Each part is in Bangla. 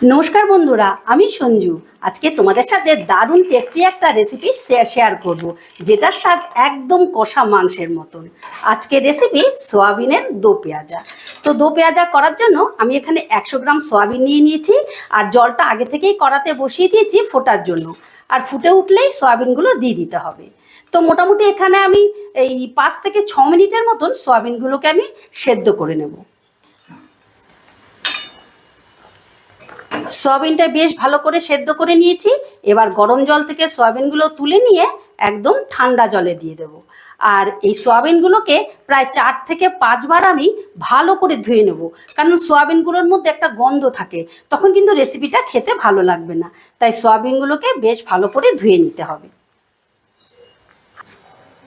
নমস্কার বন্ধুরা, আমি সঞ্জু। আজকে তোমাদের সাথে দারুণ টেস্টি একটা রেসিপি শেয়ার করব, যেটার স্বাদ একদম কষা মাংসের মতন। আজকে রেসিপি সোয়াবিনের দো পেঁয়াজা। তো দো পেঁয়াজা করার জন্য আমি এখানে একশো গ্রাম সোয়াবিন নিয়ে নিয়েছি, আর জলটা আগে থেকেই কড়াতে বসিয়ে দিয়েছি ফোটার জন্য। আর ফুটে উঠলেই সোয়াবিনগুলো দিয়ে দিতে হবে। তো মোটামুটি এখানে আমি এই পাঁচ থেকে ছ মিনিটের মতন সোয়াবিনগুলোকে আমি সেদ্ধ করে নেব। সয়াবিনটা বেশ ভালো করে সেদ্ধ করে নিয়েছি। এবার গরম জল থেকে সয়াবিনগুলো তুলে নিয়ে একদম ঠান্ডা জলে দিয়ে দেব। আর এই সয়াবিনগুলোকে প্রায় চার থেকে পাঁচবার আমি ভালো করে ধুয়ে নেব। কারণ সয়াবিনগুলোর মধ্যে একটা গন্ধ থাকে, তখন কিন্তু রেসিপিটা খেতে ভালো লাগবে না। তাই সয়াবিনগুলোকে বেশ ভালো করে ধুয়ে নিতে হবে।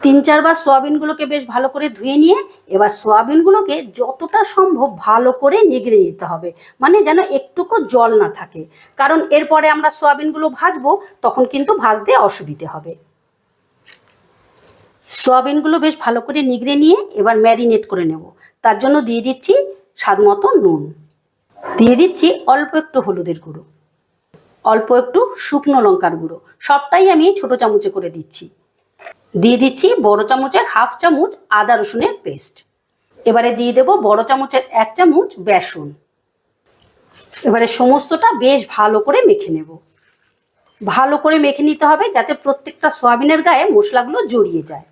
তিন চারবার সোয়াবিনগুলোকে বেশ ভালো করে ধুয়ে নিয়ে এবার সোয়াবিনগুলোকে যতটা সম্ভব ভালো করে নিগড়ে নিতে হবে। মানে যেন একটুকু জল না থাকে। কারণ এরপরে আমরা সোয়াবিনগুলো ভাজবো, তখন কিন্তু ভাজতে অসুবিধে হবে। সোয়াবিনগুলো বেশ ভালো করে নিগড়ে নিয়ে এবার ম্যারিনেট করে নেব। তার জন্য দিয়ে দিচ্ছি স্বাদ মতো নুন। দিয়ে দিচ্ছি অল্প একটু হলুদের গুঁড়ো। অল্প একটু শুকনো লঙ্কার গুঁড়ো। সবটাই আমি ছোট চামচে করে দিচ্ছি। দিয়ে দিচ্ছি বড় চামচের হাফ চামচ আদা রসুনের পেস্ট। এবারে দিয়ে দেব বড় চামচের এক চামচ বেসন। এবারে সমস্তটা বেশ ভালো করে মেখে নেব। ভালো করে মেখে নিতে হবে যাতে প্রত্যেকটা সয়াবিনের গায়ে মশলাগুলো জড়িয়ে যায়।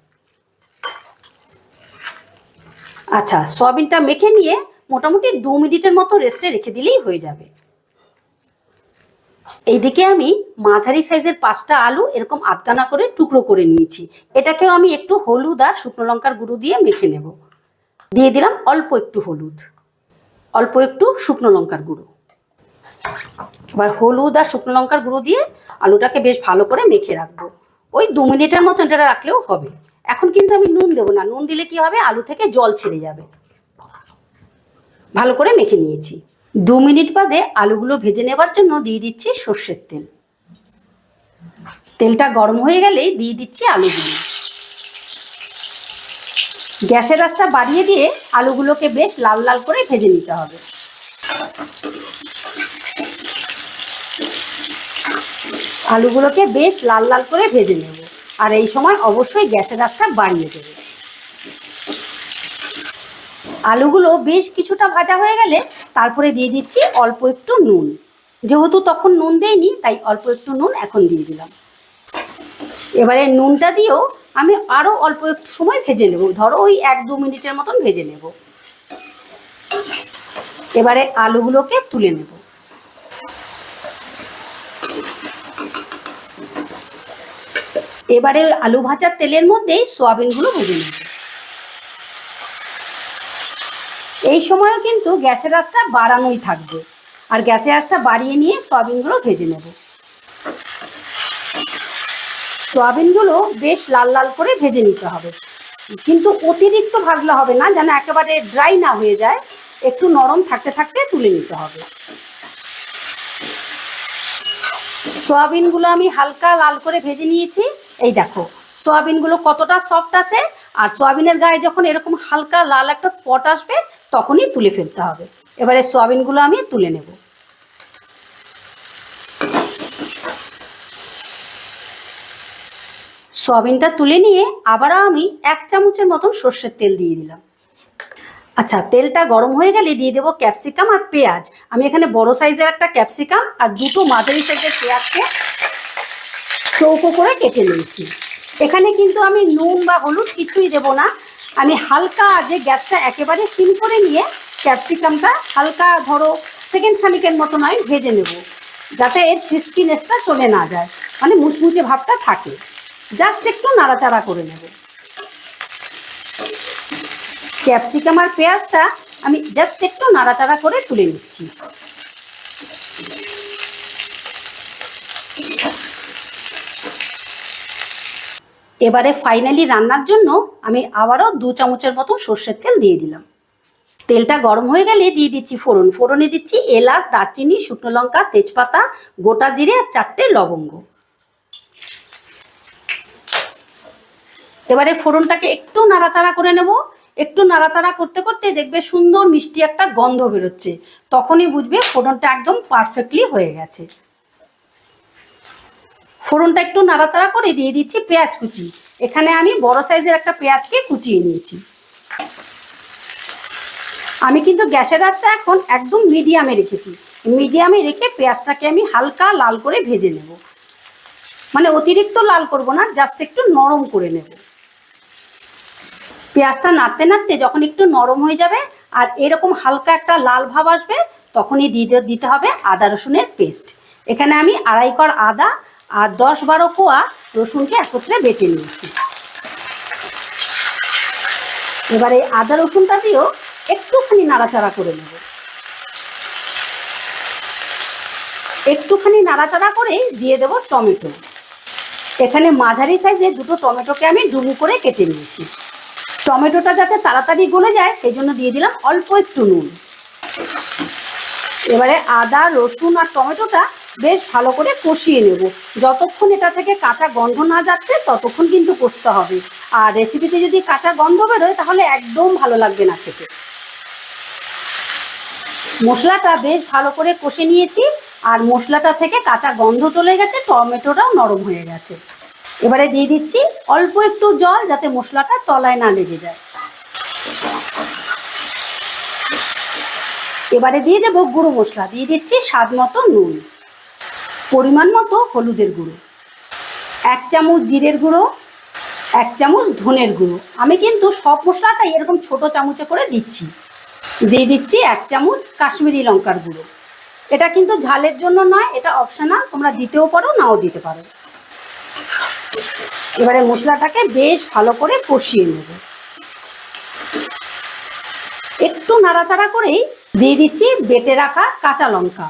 আচ্ছা সয়াবিনটা মেখে নিয়ে মোটামুটি দু মিনিটের মতো রেস্টে রেখে দিলেই হয়ে যাবে। এইদিকে আমি মাঝারি সাইজের পাঁচটা আলু এরকম আটকানা করে টুকরো করে নিয়েছি। এটাকেও আমি একটু হলুদ আর শুকনো লঙ্কার গুঁড়ো দিয়ে মেখে নেব। দিয়ে দিলাম অল্প একটু হলুদ। অল্প একটু শুকনো লঙ্কার গুঁড়ো। এবার হলুদ আর শুকনো লঙ্কার গুঁড়ো দিয়ে আলুটাকে বেশ ভালো করে মেখে রাখব। ওই দু মিনিটের মতো এটা রাখলেও হবে। এখন কিন্তু আমি নুন দেবো না। নুন দিলে কি হবে? আলু থেকে জল ছেড়ে যাবে। ভালো করে মেখে নিয়েছি। দু মিনিট বাদে আলুগুলো ভেজে নেবার জন্য দিয়ে দিচ্ছি সর্ষের তেল। তেলটা গরম হয়ে গেলেই দিয়ে দিচ্ছি আলুগুলো। গ্যাসের আঁচটা বাড়িয়ে দিয়ে আলুগুলোকে বেশ লাল লাল করে ভেজে নিতে হবে। আলুগুলোকে বেশ লাল লাল করে ভেজে নেব। আর এই সময় অবশ্যই গ্যাসের আঁচটা বাড়িয়ে দেবে। আলুগুলো বেশ কিছুটা ভাজা হয়ে গেলে তারপরে দিয়ে দিচ্ছি অল্প একটু নুন। যেহেতু তখন নুন দেয়নি তাই অল্প একটু নুন এখন দিয়ে দিলাম। এবারে নুনটা দিয়েও আমি আরও অল্প একটু সময় ভেজে নেব। ধরো ওই এক দু মিনিটের মতন ভেজে নেব। এবারে আলুগুলোকে তুলে নেব। এবারে আলু ভাজার তেলের মধ্যেই সোয়াবিনগুলো ভেজে নেব। এই সময়ও কিন্তু গ্যাসের আঁচটা বাড়ানোই থাকবে। আর গ্যাসের আঁচটা বাড়িয়ে নিয়ে সয়াবিনগুলো ভেজে নেব। সয়াবিনগুলো বেশ লাল লাল করে ভেজে নিতে হবে। কিন্তু অতিরিক্ত ভাজলে হবে না, যেন একেবারে ড্রাই না হয়ে যায়। একটু নরম থাকতে থাকতে তুলে নিতে হবে। সয়াবিনগুলো আমি হালকা লাল করে ভেজে নিয়েছি। এই দেখো, সয়াবিনগুলো কতটা সফট আছে। আর সয়াবিনের গায়ে যখন এরকম হালকা লাল একটা স্পট আসবে তখনই তুলে ফেলতে হবে। এবারে সোয়াবিনগুলো আমি তুলে নেব। সোয়াবিনটা তুলে নিয়ে আবারও আমি এক চামচের মতন সর্ষের তেল দিয়ে দিলাম। আচ্ছা তেলটা গরম হয়ে গেলে দিয়ে দেবো ক্যাপসিকাম আর পেঁয়াজ। আমি এখানে বড় সাইজের একটা ক্যাপসিকাম আর দুটো মাঝারি সাইজের পেঁয়াজকে চৌকো করে কেটে নিয়েছি। এখানে কিন্তু আমি নুন বা হলুদ কিছুই দেব না। আমি হালকা যে গ্যাসটা একেবারে সিম করে নিয়ে ক্যাপসিকামটা হালকা ধরো সেকেন্ড খানিকের মতো নয়, ভেজে নেব, যাতে এর ক্রিস্পিনেসটা চলে না যায় মানে মুচমুচে ভাবটা থাকে। জাস্ট একটু নাড়াচাড়া করে নেব। ক্যাপসিকাম আর পেঁয়াজটা আমি জাস্ট একটু নাড়াচাড়া করে তুলে নিচ্ছি। এবারে ফাইনালি রান্নার জন্য আমি আবারও দু চামচের মতো সর্ষের তেল দিয়ে দিলাম। তেলটা গরম হয়ে গেলে দিয়ে দিচ্ছি ফোড়ন। ফোড়নে দিচ্ছি এলাচ, দারচিনি, শুকনো লঙ্কা, তেজপাতা, গোটা জিরে আর চারটে লবঙ্গ। এবারে ফোড়নটাকে একটু নাড়াচাড়া করে নেব। একটু নাড়াচাড়া করতে করতে দেখবে সুন্দর মিষ্টি একটা গন্ধ বেরোচ্ছে। তখনই বুঝবে ফোড়নটা একদম পারফেক্টলি হয়ে গেছে। ফোড়নটা একটু নাড়াচাড়া করে দিয়ে দিচ্ছি পেঁয়াজ কুচি। এখানে আমি বড় সাইজের একটা পেঁয়াজকে কুচিয়ে নিয়েছি। আমি কিন্তু গ্যাসের আঁচটা এখন একদম মিডিয়ামে রেখেছি। মিডিয়ামে রেখে পেঁয়াজটাকে আমি হালকা লাল করে ভেজে নেব। মানে অতিরিক্ত লাল করব না, জাস্ট একটু নরম করে নেব। পেঁয়াজটা নাড়তে নাড়তে যখন একটু নরম হয়ে যাবে আর এরকম হালকা একটা লাল ভাব আসবে, তখনই দিয়ে দিতে হবে আদা রসুনের পেস্ট। এখানে আমি আড়াই কর আদা আর দশ বারো কোয়া রসুনকে একত্রে বেটে নিয়েছি। এবার এই আদা রসুনটা দিয়েও একটুখানি নাড়াচাড়া করে নেব। একটুখানি নাড়াচাড়া করে দিয়ে দেব টমেটো। এখানে মাঝারি সাইজে দুটো টমেটোকে আমি ডুবু করে কেটে নিয়েছি। টমেটোটা যাতে তাড়াতাড়ি গলে যায়, সেই জন্য দিয়ে দিলাম অল্প একটু নুন। এবারে আদা, রসুন আর টমেটোটা বেশ ভালো করে কষিয়ে নেব। যতক্ষণ এটা থেকে কাঁচা গন্ধ না যাচ্ছে, ততক্ষণ কিন্তু কষতে হবে। আর রেসিপিতে যদি কাঁচা গন্ধ বেরোয়, তাহলে একদম ভালো লাগবে না খেতে। মশলাটা বেশ ভালো করে কষে নিয়েছি, আর মশলাটা থেকে কাঁচা গন্ধ চলে গেছে, টমেটোটাও নরম হয়ে গেছে। এবারে দিয়ে দিচ্ছি অল্প একটু জল, যাতে মশলাটা তলায় না লেগে যায়। এবারে দিয়ে দেবো গুঁড়ো মশলা। দিয়ে দিচ্ছি স্বাদ মতো নুন। পরিমাণ মতো হলুদের গুঁড়ো। এক চামচ জিরের গুঁড়ো, এক চামচ ধনের গুঁড়ো। আমি কিন্তু সব মশলাটাই এরকম ছোট চামচে করে দিচ্ছি। দিয়ে দিচ্ছি এক চামচ কাশ্মীরি লঙ্কার গুঁড়ো। এটা কিন্তু ঝালের জন্য নয়, এটা অপশনাল তোমরা দিতেও পারো, নাও দিতে পারো। এবারে মশলাটাকে বেশ ভালো করে কষিয়ে নেব। একটু নাড়াচাড়া করেই দিয়ে দিচ্ছি বেটে রাখা কাঁচা লঙ্কা।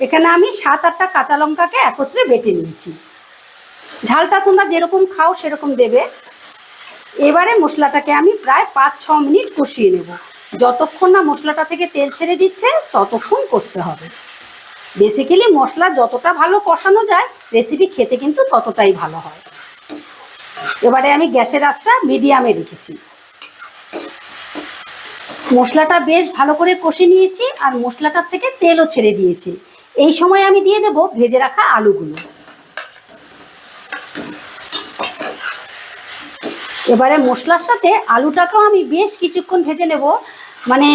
এখানে আমি সাত আটটা কাঁচা লঙ্কাকে একত্রে বেটে নিয়েছি। ঝালটা তোমরা যেরকম খাও সেরকম দেবে। এবারে মশলাটাকে আমি প্রায় পাঁচ ছ মিনিট কষিয়ে নেব। যতক্ষণ না মশলাটা থেকে তেল ছেড়ে দিচ্ছে, ততক্ষণ কষতে হবে। বেসিক্যালি মশলা যতটা ভালো কষানো যায় রেসিপি খেতে কিন্তু ততটাই ভালো হয়। এবারে আমি গ্যাসের আঁচটা মিডিয়ামে রেখেছি। মশলাটা বেশ ভালো করে কষে নিয়েছি, আর মশলাটার থেকে তেলও ছেড়ে দিয়েছি। এই সময় আমি দিয়ে দেব ভেজে রাখা আলুগুলো। এবারে মশলার সাথে আলুটাকেও আমি বেশ কিছুক্ষণ ভেজে নেব। মানে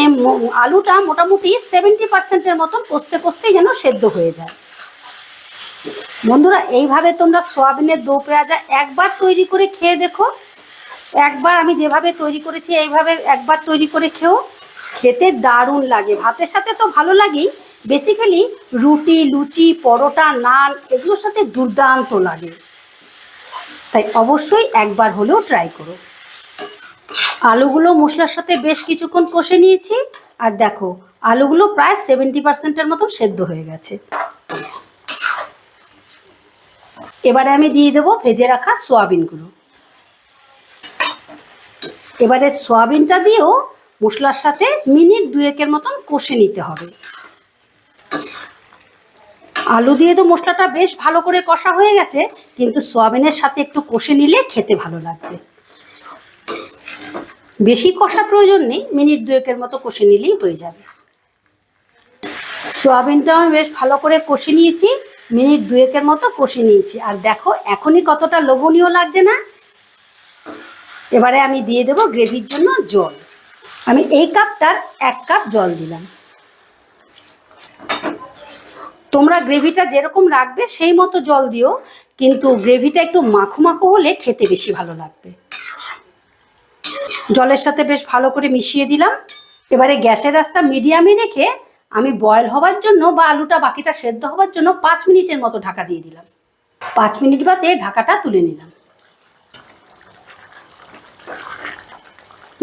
আলুটা মোটামুটি সেভেন্টি পার্সেন্টের মতন কষতে কষতেই যেন সেদ্ধ হয়ে যায়। বন্ধুরা, এইভাবে তোমরা সোয়াবিনের দো পেঁয়াজা একবার তৈরি করে খেয়ে দেখো। একবার আমি যেভাবে তৈরি করেছি, এইভাবে একবার তৈরি করে খেও। খেতে দারুণ লাগে। ভাতের সাথে তো ভালো লাগেই। বেসিক্যালি রুটি, লুচি, পরোটা, নান, এগুলোর সাথে দুর্দান্ত লাগে। তাই অবশ্যই একবার হলেও ট্রাই করো। আলুগুলো মশলার সাথে বেশ কিছুক্ষণ কষে নিয়েছি, আর দেখো, আলুগুলো প্রায় সেভেন্টি পার্সেন্টের মতো সেদ্ধ হয়ে গেছে। এবারে আমি দিয়ে দেবো ভেজে রাখা সোয়াবিনগুলো এবারে সোয়াবিনটা দিয়েও মশলার সাথে মিনিট দুয়েকের মতন কষে নিতে হবে। আলু দিয়ে তো মশলাটা বেশ ভালো করে কষা হয়ে গেছে, কিন্তু সোয়াবিনের সাথে একটু কষে নিলে খেতে ভালো লাগবে। বেশি কষা প্রয়োজন নেই, মিনিট দুয়েকের মতো কষে নিলেই হয়ে যাবে। সোয়াবিনটা আমি বেশ ভালো করে কষে নিয়েছি, মিনিট দুয়েকের মতো কষে নিয়েছি। আর দেখো, এখনই কতটা লোভনীয় লাগছে না? এবারে আমি দিয়ে দেবো গ্রেভির জন্য জল। আমি এই কাপটার এক কাপ জল দিলাম। তোমরা গ্রেভিটা যেরকম রাখবে সেই মতো জল দিও, কিন্তু গ্রেভিটা একটু মাখো মাখো হলে খেতে বেশি ভালো লাগবে। জলের সাথে বেশ ভালো করে মিশিয়ে দিলাম। এবারে গ্যাসের রাস্তা মিডিয়ামে রেখে আমি বয়েল হওয়ার জন্য বা আলুটা বাকিটা সেদ্ধ হওয়ার জন্য পাঁচ মিনিটের মতো ঢাকা দিয়ে দিলাম। পাঁচ মিনিট বাদে ঢাকাটা তুলে নিলাম।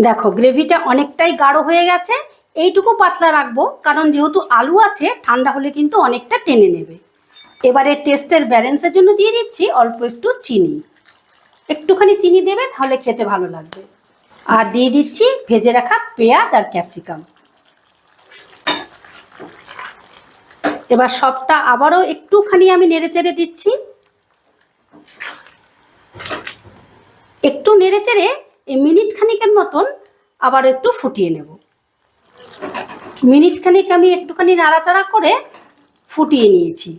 দেখো, গ্রেভিটা অনেকটাই গাঢ় হয়ে গেছে। এইটুকু পাতলা রাখব, কারণ যেহেতু আলু আছে, ঠান্ডা হলে কিন্তু অনেকটা টেনে নেবে। এবারে টেস্টের ব্যালেন্সের জন্য দিয়ে দিচ্ছি অল্প একটু চিনি। একটুখানি চিনি দেবে, তাহলে খেতে ভালো লাগবে। আর দিয়ে দিচ্ছি ভেজে রাখা পেঁয়াজ আর ক্যাপসিকাম। এবার সবটা আবারও একটুখানি আমি নেড়ে চেড়ে দিচ্ছি। একটু নেড়ে চেড়ে মিনিট খানিকের মতন আবার একটু ফুটিয়ে নেব। মিনিট খানিক আমি একটুখানি নাড়াচাড়া করে ফুটিয়ে নিয়েছি।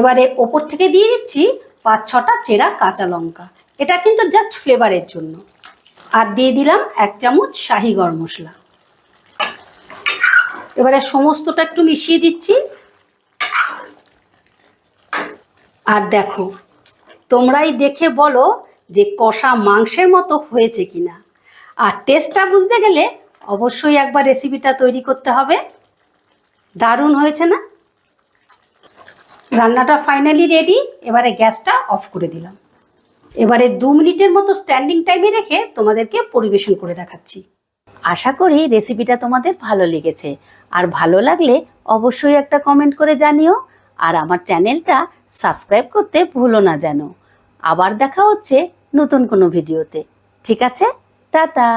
এবারে ওপর থেকে দিয়ে দিচ্ছি পাঁচ ছটা চেরা কাঁচা লঙ্কা। এটা কিন্তু জাস্ট ফ্লেভারের জন্য। আর দিয়ে দিলাম এক চামচ শাহি গরম মশলা। এবারে সমস্তটা একটু মিশিয়ে দিচ্ছি। আর দেখো, তোমরাই দেখে বলো যে কষা মাংসের মতো হয়েছে কিনা। আর টেস্টটা বুঝতে গেলে অবশ্যই একবার রেসিপিটা তৈরি করতে হবে। দারুণ হয়েছে না? রান্নাটা ফাইনালি রেডি এবারে গ্যাসটা অফ করে দিলাম। এবারে দু মিনিটের মতো স্ট্যান্ডিং টাইমে রেখে তোমাদেরকে পরিবেশন করে দেখাচ্ছি। আশা করি রেসিপিটা তোমাদের ভালো লেগেছে। আর ভালো লাগলে অবশ্যই একটা কমেন্ট করে জানিও। আর আমার চ্যানেলটা সাবস্ক্রাইব করতে ভুলো না যেন আবার দেখা হচ্ছে নতুন কোনো ভিডিওতে ঠিক আছে? টাটা!